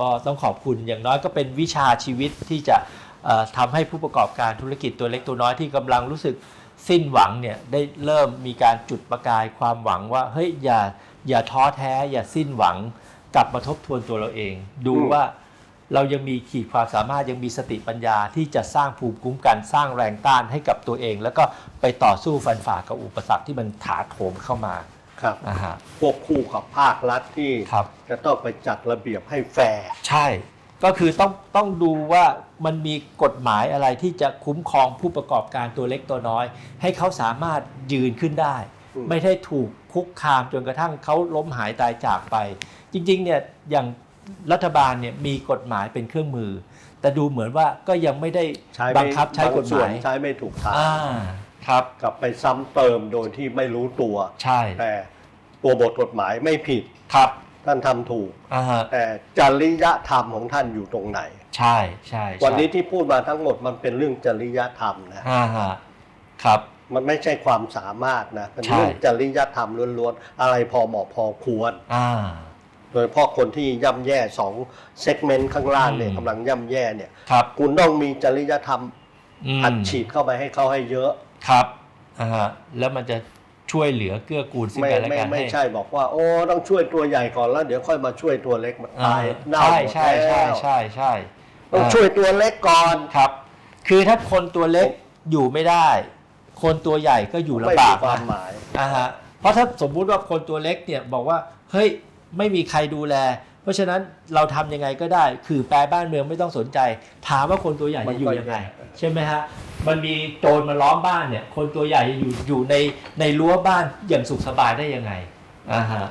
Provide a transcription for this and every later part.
ก็ต้องขอบคุณอย่างน้อยก็เป็นวิชาชีวิตที่จะทำให้ผู้ประกอบการธุรกิจตัวเล็กตัวน้อยที่กำลังรู้สึกสิ้นหวังเนี่ยได้เริ่มมีการจุดประกายความหวังว่าเฮ้ยอย่าอย่าท้อแท้ อย่าสิ้นหวังกลับมาทบทวนตัวเราเอง ดูว่าเรายังมีขีดความสามารถยังมีสติปัญญาที่จะสร้างภูมิคุ้มกันสร้างแรงต้านให้กับตัวเอง แล้วก็ไปต่อสู้ฟันฝ่ากับอุปสรรคที่มันถาโถมเข้ามา ครับอ่าฮะควบคู่กับภาครัฐที่ครับ จะต้องไปจัดระเบียบให้แฟร์ ใช่ ก็คือต้องต้องดูว่ามันมีกฎหมายอะไรที่จะคุ้มครองผู้ประกอบการตัวเล็กตัวน้อย ให้เขาสามารถยืนขึ้นได้ อืม ไม่ได้ถูกคุกคามจนกระทั่งเขาล้มหายตายจากไป จริงๆเนี่ยอย่างรัฐบาลเนี่ยมีกฎหมายเป็นเครื่องมือ แต่ดูเหมือนว่าก็ยังไม่ได้ใช้บังคับใช้กฎหส่วมานยใช้ไม่ถูกทาง อ่า ครับ กลับไปซ้ำเติมโดยที่ไม่รู้ตัว ใช่แต่ตัวบทกฎหมายไม่ผิดครับท่านทำถูก อ่าฮะแต่จริยธรรมของท่านอยู่ตรงไหน ใช่ใช่ใช่วันนี้ที่พูดมาทั้งหมดมันเป็นเรื่องจริยธรรมนะอ่าฮะครับ มันไม่ใช่ความสามารถนะเป็นใช่เรื่องจริยธรรมล้วนๆอะไรพอเหมาะพอควร อ่า โดยเฉพาะคนที่ย่ำแย่สองเซกเมนต์ข้างล่างเนี่ยอืม กำลังย่ำแย่เนี่ย ครับคุณต้องมีจริยธรรมมอัดฉีดเข้าไปให้เขาให้เยอะ ครับอ่าฮะแล้วมันจะช่วยเหลือเกื้อกูลซึ่งไม่กันและไม่กันไม่ให้ ใช่บอกว่า โอ้ต้องช่วยตัวใหญ่ก่อนแล้วเดี๋ยวค่อยมาช่วยตัวเล็กมันอ่าตายเน่าใช่หมดใช่ใช่แล้วใช่ใช่ต้องาช่วยตัวเล็กก่อน ครับ คือถ้าคนตัวเล็กอยู่ไม่ได้ คนตัวใหญ่ก็อยู่ไม่ลำมีบากความนะหมาย อ่าฮะเพราะถ้าสมมุติว่าคนตัวเล็กเนี่ยบอกว่าเฮ้ยไม่มีใครดูแล เพราะฉะนั้นเราทำยังไงก็ได้ คือแปรบ้านเมืองไม่ต้องสนใจ ถามว่าคนตัวใหญ่มันจะอยู่ยังไงก็แย่ ใช่ไหมฮะ มันมีโจรมาล้อมบ้านเนี่ย คนตัวใหญ่จะอยู่อยู่ในในรั้วบ้านอย่างสุขสบายได้ยังไงอ่าฮะ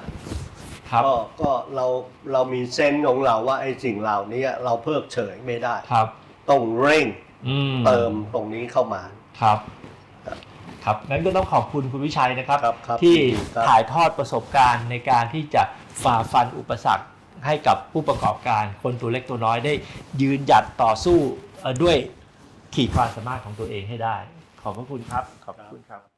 ครับก็ก็เราเรามีเซนส์ของเราว่าไอ้สิ่งเหล่านี้เราเพิกเฉยไม่ได้ ครับ ต้องเร่งอืมเติมตรงนี้เข้ามา ครับ ครับงั้นก็ต้องขอบคุณคุณวิชัยนะครับ ครับครับที่ยินดีครับ ถ่ายทอดประสบการณ์ในการที่จะฝ่าฟันอุปสรรคให้กับผู้ประกอบการคนตัวเล็กตัวน้อยได้ยืนหยัดต่อสู้เอ่อด้วย ขีดความสามารถของตัวเองให้ได้ ขอบพระคุณครับ ขอบคุณครับ